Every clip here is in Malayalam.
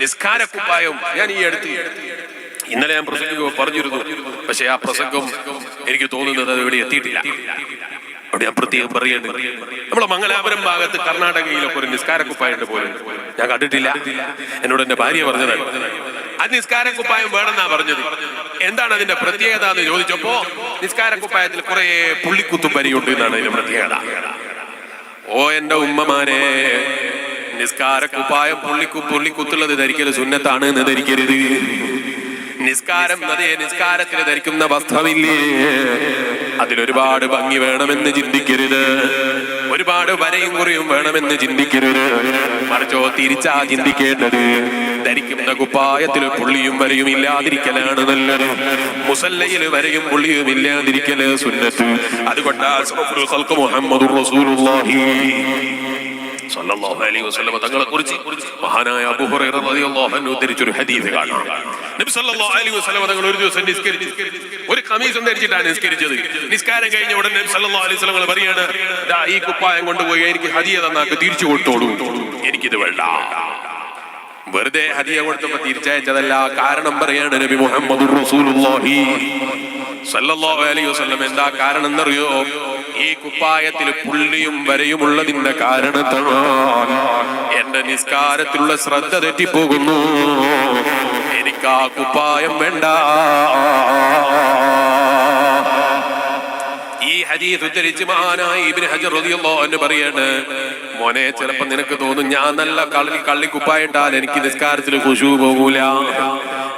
നിസ്കാര കുപ്പായം ഞാൻ ഈ അടുത്ത് ഇന്നലെ ഞാൻ പ്രസംഗിക്കുമ്പോൾ പറഞ്ഞിരുന്നു. പക്ഷെ ആ പ്രസംഗം എനിക്ക് തോന്നുന്നത് അത് ഇവിടെ എത്തിയിട്ടില്ല. അവിടെ ഞാൻ പ്രത്യേകം പറയുന്നത് നമ്മളെ മംഗലാപുരം ഭാഗത്ത് കർണാടകയിലൊക്കെ ഒരു നിസ്കാര കുപ്പായിട്ട് പോലും. ഞാൻ കണ്ടിട്ടില്ല. എന്നോട് എന്റെ ഭാര്യ പറഞ്ഞതാണ്. ആ നിസ്കാര കുപ്പായം വേണമെന്നാ പറഞ്ഞത്. എന്താണ് അതിന്റെ പ്രത്യേകത എന്ന് ചോദിച്ചപ്പോ നിസ്കാര കുപ്പായത്തിൽ കുറെ പുള്ളിക്കുത്തും പരിയുണ്ട് എന്നാണ് അതിന്റെ പ്രത്യേകത. ഓ എന്റെ ഉമ്മമാരെ നിസ്കാര കുപ്പായം പുള്ളിക്കു പുള്ളിക്കുത്തുള്ളത് ധരിക്കൽ സുന്നത്താണ് എന്ന് ധരിക്കരുത്. നിസ്കാരം അതേ നിസ്കാരത്തിന് ധരിക്കുന്ന വസ്ത്രമില്ലേ? അതിലൊരുപാട് ഭംഗി വേണമെന്ന് ചിന്തിക്കരുത്. ഒരുപാട് വരയും കുറിയും വേണമെന്ന് ചിന്തിക്കരുത്. മറിച്ചോ തിരിച്ചാ ചിന്തിക്കേണ്ടത്. ധരിക്കുന്ന കുപ്പായത്തിൽ പുള്ളിയും വരയും ഇല്ലാതിരിക്കലാണ് നല്ലത്. മുസല്ലയിൽ വരയും പുള്ളിയും ഇല്ലാതിരിക്കൽ സുന്നത്ത്. അതുകൊണ്ടാണ് മുഹമ്മദ് റസൂലുള്ളാഹി. സല്ലല്ലാഹു അലൈഹി തങ്ങളെ കുറിച്ച് മഹാനായ റളിയല്ലാഹു അൻഹു ഹദീസ് കാണാം. നബി സല്ലല്ലാഹു അലൈഹി തങ്ങൾ ഒരു ദിവസം നിസ്കരിച്ചു. ഒരു നിസ്കാരം കഴിഞ്ഞ ഉടനെ നബി സല്ലല്ലാഹു അലൈഹി ഈ കുപ്പായം കൊണ്ടുപോയി ഹദിയ തിരിച്ചു വേണ്ട. വെറുതെ ഹദിയ കൊടുത്തപ്പോ തിരിച്ചയച്ചതല്ല കാരണം പറയാണ് നബി മുഹമ്മദ് റസൂലുള്ളാഹി. സല്ലല്ലാഹു അലൈഹി വസല്ലം എന്താ കാരണം എന്നറിയോ? ഈ കുപ്പായത്തിൽ പുള്ളിയും വരയുമുള്ളതിന്റെ കാരണത്താൽ എന്റെ നിസ്കാരത്തിലുള്ള ശ്രദ്ധ തെറ്റിപ്പോകുന്നു. എനിക്ക് ആ കുപ്പായം വേണ്ട. ഈ ഹദീസ് ഉദ്ധരിച്ച് മഹാനായി ഇബ്നു ഹജർ റളിയല്ലാഹു എന്ന് പറയാണ് മോനെ ചിലപ്പോ നിനക്ക് തോന്നും ഞാൻ നല്ല കള്ളി കള്ളി കുപ്പായിട്ടാൽ എനിക്ക് നിസ്കാരത്തിൽ കുശു പോകൂല.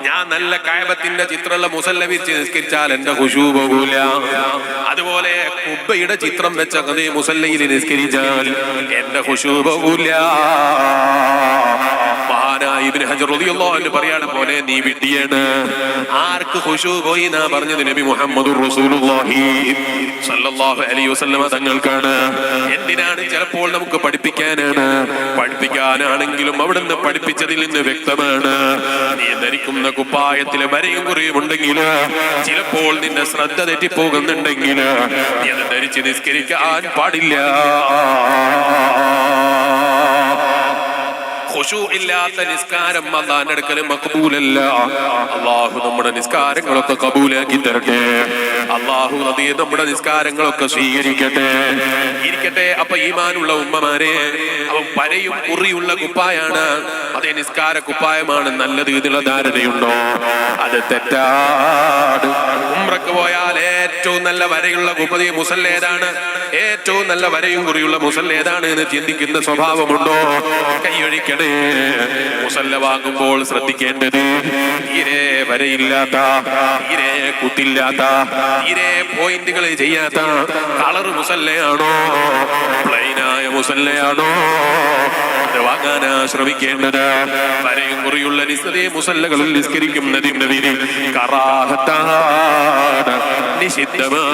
ഞാൻ നല്ല കായബത്തിന്റെ ചിത്രമുള്ള മുസല്ല നിസ്കരിച്ചാൽ എന്റെ ഖുശൂ പോകൂല. അതുപോലെ കുബ്ബയുടെ ചിത്രം വെച്ച അതേ മുസല്ലയിൽ നിസ്കരിച്ചാൽ എന്റെ ഖുശൂ പോകൂല. ഇബ്നു ഹജർ റളിയല്ലാഹു അൻഹു പറയാണ് പോലെ നീ വിട്ടിയാണ്. ആർക്ക് ഖുശൂ പോയി എന്നാ പറഞ്ഞത് നബി മുഹമ്മദുർ റസൂലുള്ളാഹി സല്ലല്ലാഹു അലൈഹി വസല്ലമ തങ്ങൾക്കാണ്. എന്തിനാണ് ചിലപ്പോൾ നമുക്ക് പഠിപ്പിക്കാനാണ്? പഠിപ്പിക്കാനാണെങ്കിലും അവിടുന്ന് പഠിപ്പിച്ചതിൽ നിന്ന് വ്യക്തമാണ്. നീ ധരിക്കുന്ന കുപ്പായത്തിലെ വരയും കുറയും ഉണ്ടെങ്കിൽ ചിലപ്പോൾ നിന്റെ ശ്രദ്ധ തെറ്റിപ്പോകുന്നുണ്ടെങ്കിൽ നീ അത് ധരിച്ച് നിസ്കരിക്കാൻ പാടില്ല. ഖുശൂ ഇല്ലാത്ത നിസ്കാരം അള്ളാന്റെ അടുക്കൽ മക്ബൂലല്ല. അള്ളാഹു നമ്മുടെ നിസ്കാരങ്ങളൊക്കെ കബൂലാക്കി തരട്ടെ. അള്ളാഹു നദിയെ നമ്മുടെ നിസ്കാരങ്ങളൊക്കെ സ്വീകരിക്കട്ടെ. ഇരിക്കട്ടെ അപ്പൊ ഈമാനുള്ള ഉമ്മമാരെ. അവൻ പരയും കുറിയുള്ള കുപ്പായാണ്. അതേ നിസ്കാര കുപ്പായമാണ് നല്ലത് ഇതിലുള്ള ധാരണയുണ്ടോ? അത് തെറ്റാണ് ഉമ്രക്ക് പോയാൽ ഏറ്റവും നല്ല വരയുള്ള കുപ്പതി മുസല്ല ഏതാണ്? ഏറ്റവും നല്ല വരയും കുറിയുള്ള മുസല്ല ഏതാണ് എന്ന് ചിന്തിക്കുന്ന സ്വഭാവമുണ്ടോ? കൈയൊഴിക്കണേ. മുസല്ല വാങ്ങുമ്പോൾ ശ്രദ്ധിക്കേണ്ടത് തീരെ വരയില്ലാത്ത തീരെ കുത്തില്ലാത്ത തീരെ പോയിന്റുകൾ ചെയ്യാത്ത കളർ മുസല്ലയാണോ? പ്ലെയിനായ മുസല്ലയാണോ? അത് വാങ്ങാനാ ശ്രമിക്കേണ്ടത്? വരയും കുറിയുള്ള നിസ്തേ മുസല്ലകളിൽ നിസ്കരിക്കുന്നതിന്റെ കറാഹത്താണ് നിഷിദ്ധമാണ്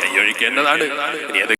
കൈയൊഴിക്കേണ്ടതാണ്.